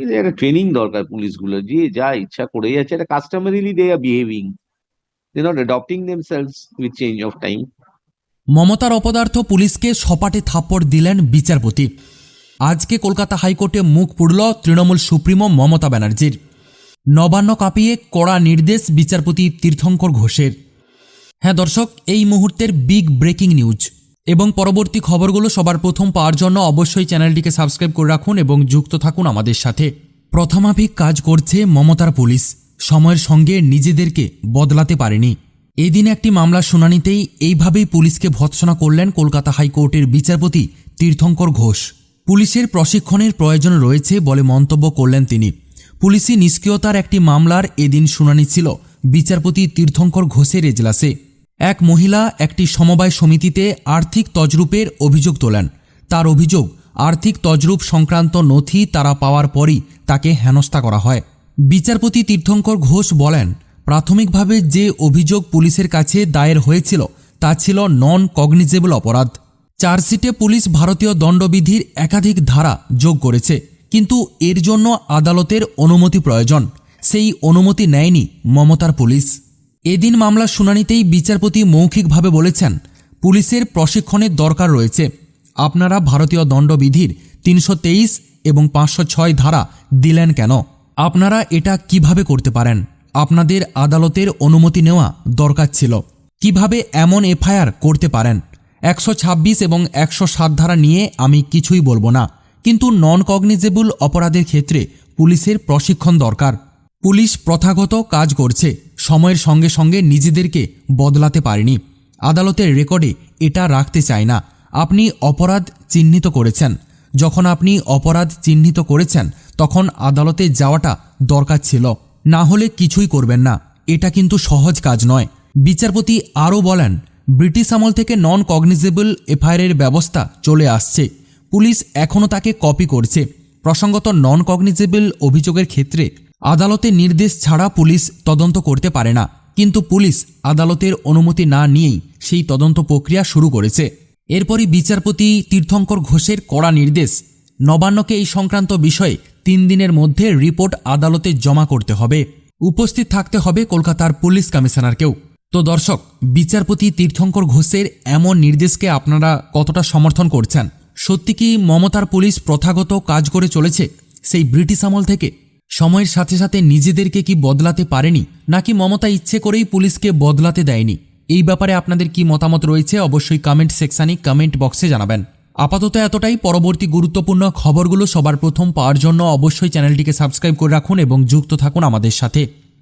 কিন্তু একটা ট্রেনিং দরকার পুলিশগুলো। যে যা ইচ্ছা করে যাচ্ছে একটা customarily they are behaving they not adopting themselves with change of time মমতার অপদার্থ পুলিশকে সপাটে থাপ্পড় দিলেন বিচারপতি। আজকে কলকাতা হাইকোর্টে মুখ পুড়ল তৃণমূল সুপ্রিমো মমতা ব্যানার্জির। নবান্ন কাঁপিয়ে কড়া নির্দেশ বিচারপতি তীর্থঙ্কর ঘোষের। হ্যাঁ দর্শক, এই মুহূর্তের বিগ ব্রেকিং নিউজ এবং পরবর্তী খবরগুলো সবার প্রথম পাওয়ার জন্য অবশ্যই চ্যানেলটিকে সাবস্ক্রাইব করে রাখুন এবং যুক্ত থাকুন আমাদের সাথে। প্রথমাভিক কাজ করছে মমতার পুলিশ। সময়ের সঙ্গে নিজেদেরকে বদলাতে পারেনি। এদিন একটি মামলার শুনানিতেই এইভাবেই পুলিশকে ভৎসনা করলেন কলকাতা হাইকোর্টের বিচারপতি তীর্থঙ্কর ঘোষ। পুলিশের প্রশিক্ষণের প্রয়োজন রয়েছে বলে মন্তব্য করলেন তিনি। পুলিশি নিষ্ক্রিয়তার একটি মামলার এদিন শুনানি ছিল। বিচারপতি তীর্থঙ্কর ঘোষের এজলাসে। এক মহিলা একটি সমবায় সমিতিতে আর্থিক তজরূপের অভিযোগ তোলেন। তার অভিযোগ, আর্থিক তজরূপ সংক্রান্ত নথি তারা পাওয়ার পরই তাকে হেনস্থা করা হয়। বিচারপতি তীর্থঙ্কর ঘোষ বলেন, প্রাথমিকভাবে যে অভিযোগ পুলিশের কাছে দায়ের হয়েছিল তা ছিল নন কগনিজেবল অপরাধ। চার্জশিটে পুলিশ ভারতীয় দণ্ডবিধির একাধিক ধারা যোগ করেছে, কিন্তু এর জন্য আদালতের অনুমতি প্রয়োজন। সেই অনুমতি নেয়নি মমতার পুলিশ। এদিন মামলার শুনানিতেই বিচারপতি মৌখিকভাবে বলেছেন, পুলিশের প্রশিক্ষণের দরকার রয়েছে। আপনারা ভারতীয় দণ্ডবিধির তিনশো তেইশ এবং পাঁচশো ছয় ধারা দিলেন কেন? আপনারা এটা কীভাবে করতে পারেন? আপনাদের আদালতের অনুমতি নেওয়া দরকার ছিল। কীভাবে এমন এফআইআর করতে পারেন? একশো ছাব্বিশ এবং একশো সাত ধারা নিয়ে আমি কিছুই বলব না। কিন্তু নন কগনিজেবল অপরাধের ক্ষেত্রে পুলিশের প্রশিক্ষণ দরকার। পুলিশ প্রথাগত কাজ করছে। সময়ের সঙ্গে সঙ্গে নিজেদেরকে বদলাতে পারেনি। আদালতের রেকর্ডে এটা রাখতে চায় না। আপনি অপরাধ চিহ্নিত করেছেন। যখন আপনি অপরাধ চিহ্নিত করেছেন, তখন আদালতে যাওয়াটা দরকার ছিল। না হলে কিছুই করবেন না। এটা কিন্তু সহজ কাজ নয়। বিচারপতি আরও বলেন, ব্রিটিশ আমল থেকে নন কগনিজেবল এফআইআরের ব্যবস্থা চলে আসছে। পুলিশ এখনও তাকে কপি করছে। প্রসঙ্গত নন কগনিজেবল অভিযোগের ক্ষেত্রে আদালতের নির্দেশ ছাড়া পুলিশ তদন্ত করতে পারে না। কিন্তু পুলিশ আদালতের অনুমতি না নিয়েই সেই তদন্ত প্রক্রিয়া শুরু করেছে। এরপরই বিচারপতি তীর্থঙ্কর ঘোষের কড়া নির্দেশ, নবান্নকে এই সংক্রান্ত বিষয়ে তিন দিনের মধ্যে রিপোর্ট আদালতে জমা করতে হবে। উপস্থিত থাকতে হবে কলকাতার পুলিশ কমিশনারকেও। তো দর্শক, বিচারপতি তীর্থঙ্কর ঘোষের এমন নির্দেশকে আপনারা কতটা সমর্থন করছেন? সত্যি কি মমতার পুলিশ প্রথাগত কাজ করে চলেছে? সেই ব্রিটিশ আমল থেকে সময়ের সাথে সাথে নিজেদেরকে কি বদলাতে পারেনি, নাকি মমতা ইচ্ছে করেই পুলিশকে বদলাতে দেয়নি? এই ব্যাপারে আপনাদের কি মতামত রয়েছে অবশ্যই কমেন্ট সেকশানে কমেন্ট বক্সে জানাবেন। আপাতত এতটাই, পরবর্তী গুরুত্বপূর্ণ খবরগুলো সবার প্রথম পাওয়ার জন্য অবশ্যই চ্যানেলটিকে সাবস্ক্রাইব করে রাখুন এবং যুক্ত থাকুন আমাদের সাথে।